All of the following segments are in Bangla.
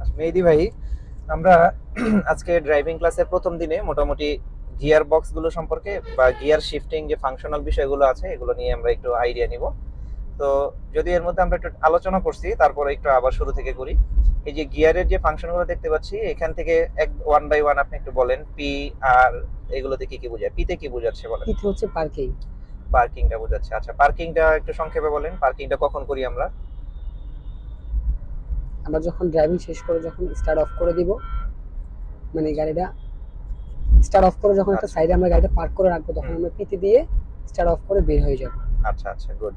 আচ্ছা, মেহেদি ভাই আমরা আজকে ড্রাইভিং ক্লাসের প্রথম দিনে মোটামুটি গিয়ার বক্সগুলো সম্পর্কে বা গিয়ার শিফটিং যে ফাংশনাল বিষয়গুলো আছে এগুলো নিয়ে আমরা একটু আইডিয়া নিব। তো যদি এর মধ্যে আমরা একটু আলোচনা করছি তারপরে একটু আবার শুরু থেকে করি। এই যে গিয়ারের যে ফাংশনগুলো দেখতে পাচ্ছি এখান থেকে এক ওয়ান বাই ওয়ান আপনি একটু বলেন পি আর এগুলোতে কি কি বোঝায়? পিতে কি বোঝাচ্ছে বলেন? তৃতীয় হচ্ছে পার্কিং পার্কিংটা বোঝাচ্ছে আচ্ছা পার্কিংটা একটু সংক্ষেপে বলেন পার্কিংটা কখন করি আমরা? আমরা যখন ড্রাইভিং শেষ করে যখন স্টার্ট অফ করে দিব মানে গাড়িটা স্টার্ট অফ করে যখন একটা আচ্ছা। সাইডে আমরা গাড়িটা পার্ক করে রাখব তখন আমরা পিটি দিয়ে স্টার্ট অফ করে বের হয়ে যাব। আচ্ছা আচ্ছা গুড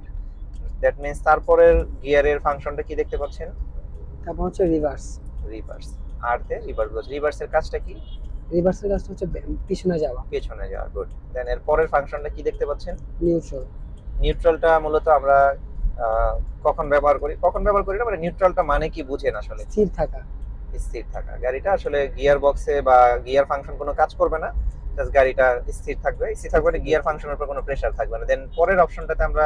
দ্যাট মিন্স তারপরের গিয়ারের ফাংশনটা কি দেখতে পাচ্ছেন? তারপর হচ্ছে রিভার্স রিভার্স আর তে রিভার্স রিভার্সের কাজটা কি? রিভার্সের কাজটা হচ্ছে পিছনে যাওয়া। পিছনে যাওয়া গুড দেন এর পরের ফাংশনটা কি দেখতে পাচ্ছেন? নিউট্রাল নিউট্রালটা মূলত আমরা কখন ব্যবহার করি? কখন ব্যবহার করি না মানে নিউট্রালটা মানে কি বুঝেন আসলে? স্থির থাকা। স্থির থাকা। গাড়িটা আসলে গিয়ার বক্সে বা গিয়ার ফাংশন কোনো কাজ করবে না জাস্ট গাড়িটা স্থির থাকবে। স্থির থাকবে মানে গিয়ার ফাংশনের উপর কোনো প্রেসার থাকবে না। দেন পরের অপশনটাতে আমরা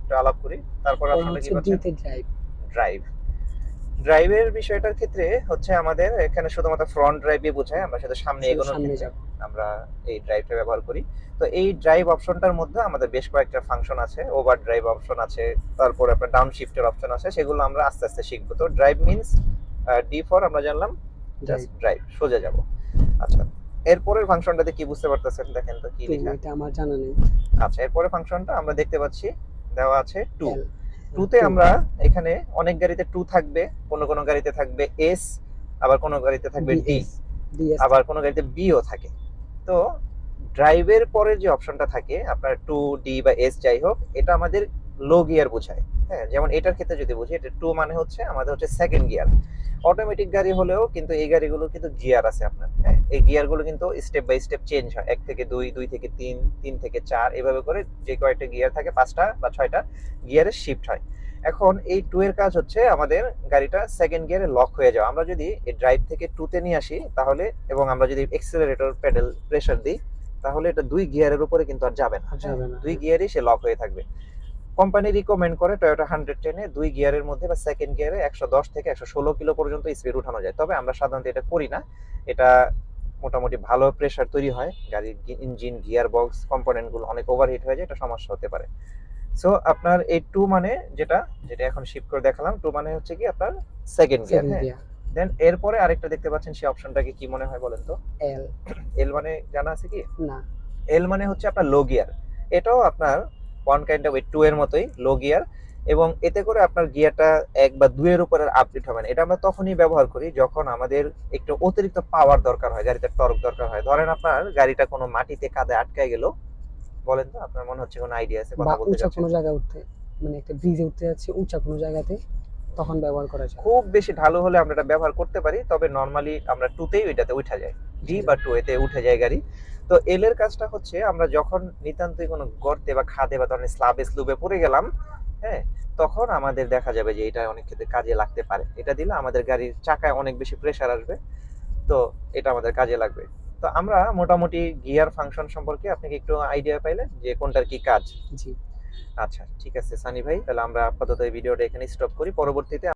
একটু আলাপ করি। তারপর অপশনটা কি হচ্ছে ড্রাইভ ড্রাইভ ড্রাইভের বিষয়টার ক্ষেত্রে হচ্ছে আমাদের এখানে শুধুমাত্র ফ্রন্ট ড্রাইভে বোঝায় আমরা সাথে সামনে এগোনোর ক্ষেত্রে আমরা এই ড্রাইভটা ব্যবহার করি। তো এই ড্রাইভ অপশনটার মধ্যে আমাদের বেশ কয়েকটা ফাংশন আছে ওভার ড্রাইভ অপশন আছে তারপরে আপনার ডাউন শিফটের অপশন আছে সেগুলো আমরা আস্তে আস্তে শিখব। তো ড্রাইভ মিন্স ডি ফর আমরা জানলাম জাস্ট ড্রাইভ সোজা যাব। আচ্ছা এরপরের ফাংশনটাতে কি বুঝতে পারতেছেন? দেখেন তো কি লেখা। এটা আমার জানা নেই। আচ্ছা এরপরের ফাংশনটা আমরা দেখতে পাচ্ছি দেওয়া আছে টু টুতে আমরা এখানে অনেক গাড়িতে টু থাকবে কোন কোন গাড়িতে থাকবে এস আবার কোন গাড়িতে থাকবে ডি আবার কোনো গাড়িতে বিও থাকে। তো ড্রাইভের পরে যে অপশনটা থাকে আপনার টু ডি বা এস যাই হোক এটা আমাদের লো গিয়ার বোঝায়। হ্যাঁ যেমন এটার ক্ষেত্রে যদি বুঝি এটা টু মানে হচ্ছে আমাদের হচ্ছে সেকেন্ড গিয়ার অটোমেটিক গাড়ি হলেও কিন্তু এই গাড়িগুলো কিন্তু গিয়ার আছে আপনার হ্যাঁ? এই গিয়ারগুলো কিন্তু স্টেপ বাই স্টেপ চেঞ্জ হয়। এক থেকে দুই দুই থেকে তিন তিন থেকে চার এভাবে করে যে কয়েকটা গিয়ার থাকে পাঁচটা বা ছয়টা গিয়ারে শিফট হয়। এখন এই টু এর কাজ হচ্ছে আমাদের গাড়িটা সেকেন্ড গিয়ারে লক হয়ে যাওয়া। আমরা যদি এই ড্রাইভ থেকে টুতে নিয়ে আসি তাহলে এবং আমরা যদি এক্সেলারেটর প্যাডেল প্রেসার দিই তাহলে এটা দুই গিয়ারের উপরে কিন্তু আর যাবে না। আর যাবে না। দুই গিয়ারই সে লক হয়ে থাকবে। কোম্পানি রিকমেন্ড করে টয়োটা হান্ড্রেড টেনে দুই গিয়ারের মধ্যে বা সেকেন্ড গিয়ারে একশো দশ থেকে একশো ষোলো কিলো পর্যন্ত স্পিড উঠানো যায়। তবে আমরা সাধারণত এটা করি না। এটা মোটামুটি ভালো প্রেশার তৈরি হয়। গাড়ির ইঞ্জিন গিয়ার বক্স কম্পোনেন্টগুলো অনেক ওভারহিট হয়ে যায় এটা সমস্যা হতে পারে। সো আপনার এই টু মানে যেটা যেটা এখন শিফট করে দেখালাম টু মানে হচ্ছে কি আপনার সেকেন্ড গিয়ার দেন এরপরে আরেকটা দেখতে পাচ্ছেন সেই অপশনটাকে কি মনে হয় বলেন তো? L এল মানে জানা আছে কি? না। এল মানে হচ্ছে আপনার লো গিয়ার এটাও আপনার ওয়ান কাইন্ড অফ টু এর মতোই লো গিয়ার এবং এতে করে আপনার গিয়ারটা এক বা দুইয়ের উপর আপডেট হবে না। এটা আমরা তখনই ব্যবহার করি যখন আমাদের একটু অতিরিক্ত পাওয়ার দরকার হয় গাড়িতে টর্ক দরকার হয়। ধরেন আপনার গাড়িটা কোনো মাটিতে কাদে আটকায় গেল বলেন তো আপনার মনে হচ্ছে কোনো আইডিয়া আছে কথা বলতে কোনো জায়গায় উঠতে মানে একটা ব্রিজে উঠতে যাচ্ছে উঁচা কোনো জায়গাতে তখন ব্যবহার করা যায়। খুব বেশি ঢালু হলে আমরা এটা ব্যবহার করতে পারি তবে নর্মালি আমরা টুতেই ওইটাতে উঠা যায়। ডি বা টু এতে উঠে যায় গাড়ি। তো এল এর কাজটা হচ্ছে আমরা যখন নিতান্তই কোনো গর্তে বা খাদে বা ধরনের স্লাবে স্লুবে পড়ে গেলাম হ্যাঁ তখন আমাদের দেখা যাবে যে এটা অনেক ক্ষেত্রে কাজে লাগতে পারে। এটা দিলে আমাদের গাড়ির চাকায় অনেক বেশি প্রেশার আসবে। তো এটা আমাদের কাজে লাগবে। তো আমরা মোটামুটি গিয়ার ফাংশন সম্পর্কে আপনি কি একটু আইডিয়া পাইলেন যে কোনটার কি কাজ। জি। আচ্ছা ঠিক আছে সানি ভাই তাহলে আমরা আপাতত এই ভিডিওটা এখানে স্টপ করি। পরবর্তীতে